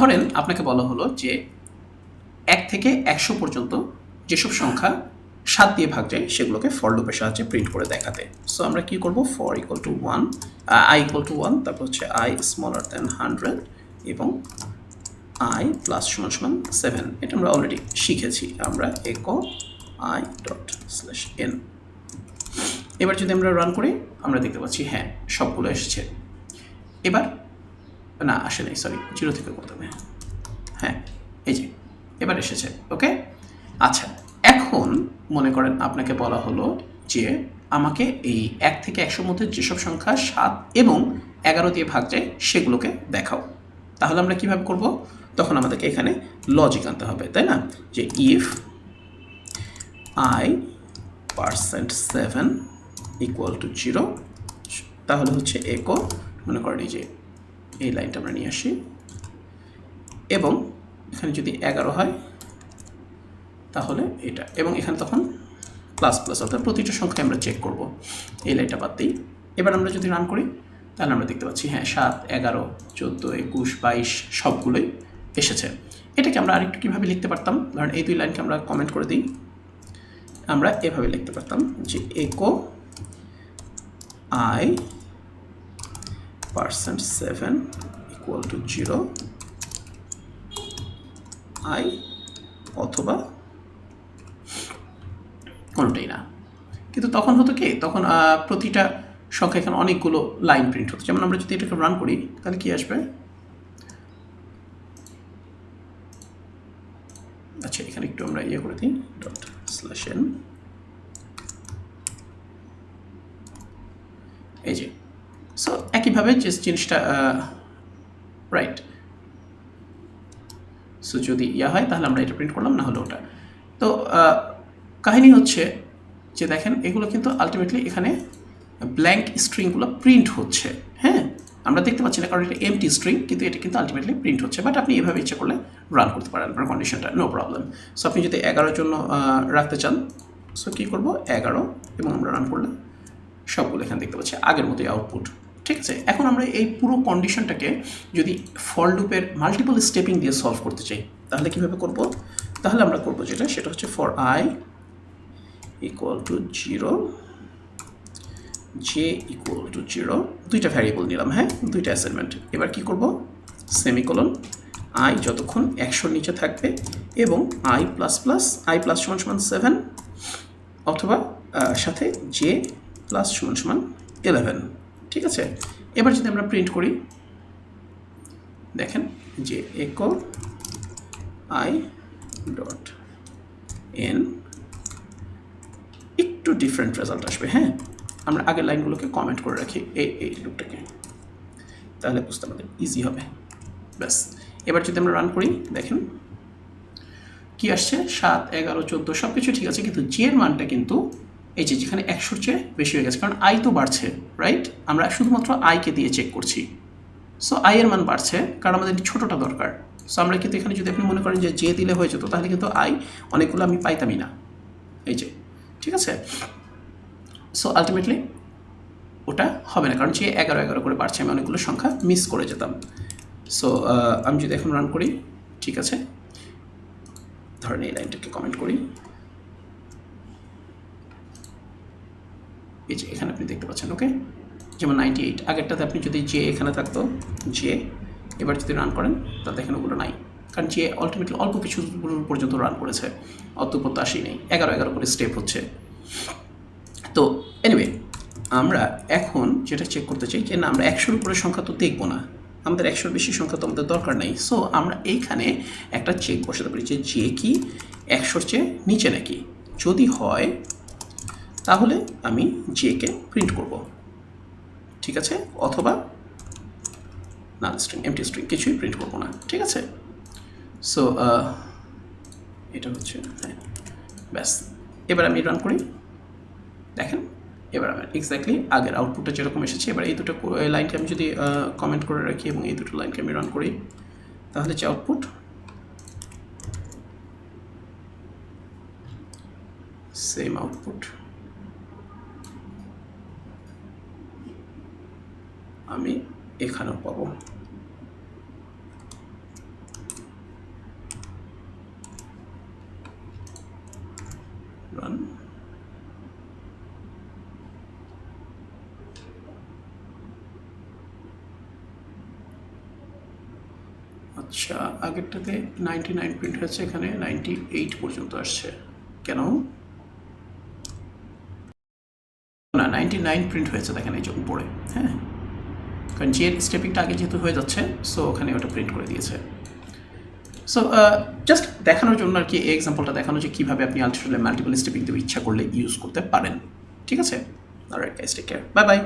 ধরেন আপনাকে বলা হলো যে এক থেকে একশো পর্যন্ত যেসব সংখ্যা সাত দিয়ে ভাগ যায়, সেগুলোকে ফর লুপের সাহায্যে প্রিন্ট করে দেখাতে। সো আমরা কি করব? For equal to one i equal to one তারপর হচ্ছে আই স্মলার দেন হান্ড্রেড এবং আই প্লাস সমান সমান সেভেন এটা আমরা অলরেডি শিখেছি। আমরা একো আই ডট স্ল্যাশ এন এবার যদি আমরা রান করি, আমরা দেখতে পাচ্ছি হ্যাঁ সবগুলো এসেছে। এবার না, আসে নাই সরি জিরো থেকে হবে হ্যাঁ এই যে, এবার এসেছে, ওকে? আচ্ছা এখন মনে করেন আপনাকে বলা হলো যে আমাকে এই এক থেকে একশোর মধ্যে যেসব সংখ্যা সাত এবং এগারো দিয়ে ভাগ যায়, সেগুলোকে দেখাও। তাহলে আমরা কীভাবে করব? তখন আমাদেরকে এখানে লজিক আনতে হবে, তাই না? যে if I percent seven equal to zero তাহলে হচ্ছে একো মনে করেন এই যে এই লাইনটা আমরা নিয়ে আসি। এবং এখানে যদি এগারো হয়, তাহলে এটা। এবং এখানে তখন প্লাস প্লাস অর্থাৎ প্রতিটা সংখ্যায় আমরা চেক করব। এই লাইনটা বাদ দিই। এবার আমরা যদি রান করি, তাহলে আমরা দেখতে পাচ্ছি হ্যাঁ সাত, এগারো, চোদ্দ, একুশ, বাইশ সবগুলোই এসেছে। এটাকে আমরা আরেকটু কীভাবে লিখতে পারতাম? ধরেন এই দুই লাইনকে আমরা কমেন্ট করে দিই। আমরা এভাবে লিখতে পারতাম যে echo i percent seven equal to zero i অথবা কোনোটাই না। কিন্তু তখন হতো কি? তখন প্রতিটা সংখ্যা এখানে অনেকগুলো লাইন প্রিন্ট হতো। যেমন আমরা যদি এটাকে রান করি, তাহলে কি আসবে? আচ্ছা এখানে একটু আমরা ইয়ে করে দিই। ডট স্ল্যাশ এই যে সো একইভাবে যে জিনিসটা রাইট সো যদি ইয়া হয়, তাহলে আমরা এটা প্রিন্ট করলাম, না হলে ওটা। তো কাহিনী হচ্ছে যে দেখেন, এগুলো কিন্তু আলটিমেটলি এখানে ব্ল্যাঙ্ক স্ট্রিংগুলো প্রিন্ট হচ্ছে হ্যাঁ? আমরা দেখতে পাচ্ছি না, কারণ এটা এমটি স্ট্রিং কিন্তু এটা কিন্তু আলটিমেটলি প্রিন্ট হচ্ছে। বাট আপনি এভাবে ইচ্ছে করলে রান করতে পারেন, আপনার কন্ডিশনটা নো প্রবলেম সো আপনি যদি এগারোর জন্য রাখতে চান সো কী করব? এগারো, এবং আমরা রান করলে সবগুলো এখানে দেখতে পাচ্ছি, আগের মতোই আউটপুট ঠিক আছে, এখন আমরা এই পুরো কন্ডিশনটাকে যদি ফল লুপের মাল্টিপল স্টেপিং দিয়ে সলভ করতে চাই, তাহলে কীভাবে করব? তাহলে আমরা করব যেটা, সেটা হচ্ছে for i equal to zero j equal to zero দুইটা ভ্যারিয়েবল নিলাম হ্যাঁ? দুইটা অ্যাসাইনমেন্ট এবার কি করব? সেমিকোলন আই যতক্ষণ একশোর নিচে থাকবে এবং i plus plus i plus সমান সমান সেভেন অথবা সাথে জে প্লাস সমান সমান ইলেভেন ঠিক আছে? এবার যদি আমরা প্রিন্ট করি, দেখেন যে একো আই ডট এন একটু ডিফারেন্ট রেজাল্ট আসবে হ্যাঁ? আমরা আগের লাইনগুলোকে কমেন্ট করে রাখি এই এই লুকটাকে তাহলে বুঝতে আমাদের ইজি হবে। ব্যাস। এবার যদি আমরা রান করি, দেখেন কি আসছে? সাত, এগারো, চোদ্দ সব কিছু ঠিক আছে, কিন্তু জের মানটা কিন্তু এই যে যেখানে একশোর চেয়ে বেশি হয়ে গেছে, কারণ আই তো বাড়ছে রাইট আমরা শুধুমাত্র আইকে দিয়ে চেক করছি। সো আই এর মান বাড়ছে, কারণ আমাদের ছোটোটা দরকার। সো আমরা কিন্তু এখানে যদি আপনি মনে করেন যে জে দিলে হয়ে যেত, তাহলে কিন্তু আই অনেকগুলো আমি পাইতামই না। এই যে, ঠিক আছে? সো আলটিমেটলি ওটা হবে না, কারণ যে এগারো এগারো করে বাড়ছে, আমি অনেকগুলো সংখ্যা মিস করে যেতাম। সো আমি যদি এখন রান করি, ঠিক আছে? ধরেন এই লাইনটাকে কমেন্ট করি। এই যে এখানে আপনি দেখতে পাচ্ছেন ওকে যেমন নাইনটি এইট আগেরটাতে আপনি যদি যে এখানে থাকতো যে এবার যদি রান করেন তাহলে দেখেন ওগুলো নাই। কারণ যে আলটিমেটলি অল্প কিছু পর্যন্ত রান করেছে, অত প্রত্যাশী নেই। এগারো এগারো করে স্টেপ হচ্ছে। তো এনিওয়ে আমরা এখন যেটা চেক করতে চাই যে না, আমরা একশোর উপরে সংখ্যা তো দেখব না। আমাদের একশোর বেশি সংখ্যা তো আমাদের দরকার নেই। সো আমরা এইখানে একটা চেক বসাতে পারি যে যে কি, একশোর চেয়ে নিচে নাকি? যদি হয় তাহলে আমি জেকে প্রিন্ট করব। ঠিক আছে? অথবা না স্ট্রিং এমটি স্ট্রিং কিছুই প্রিন্ট করব না। ঠিক আছে? সো এটা হচ্ছে হ্যাঁ ব্যাস। এবার আমি রান করি। দেখেন, এবার আমার এক্স্যাক্টলি আগের আউটপুটটা যেরকম এসেছে, এবার এই দুটো লাইনকে আমি যদি কমেন্ট করে রাখি এবং এই দুটো লাইনকে আমি রান করি, তাহলে যে আউটপুট সেম আউটপুট আমি এখানেও পাবো। আচ্ছা আগেরটাতে নাইনটি নাইন প্রিন্ট হয়েছে, এখানে নাইনটি এইট পর্যন্ত আসছে। কেন? না নাইনটি নাইন প্রিন্ট হয়েছে, দেখেন এই যে উপরে হ্যাঁ? কারণ যে স্টেপিংটা আগে যেহেতু হয়ে যাচ্ছে সো ওখানে ওটা প্রিন্ট করে দিয়েছে। সো জাস্ট দেখানোর জন্য আর কি এই এক্সাম্পলটা দেখানো যে কীভাবে আপনি আলট্রালে মাল্টিপল স্টেপিং দেবে ইচ্ছা করলে ইউজ করতে পারেন। ঠিক আছে? আর কেয়ার বাই বাই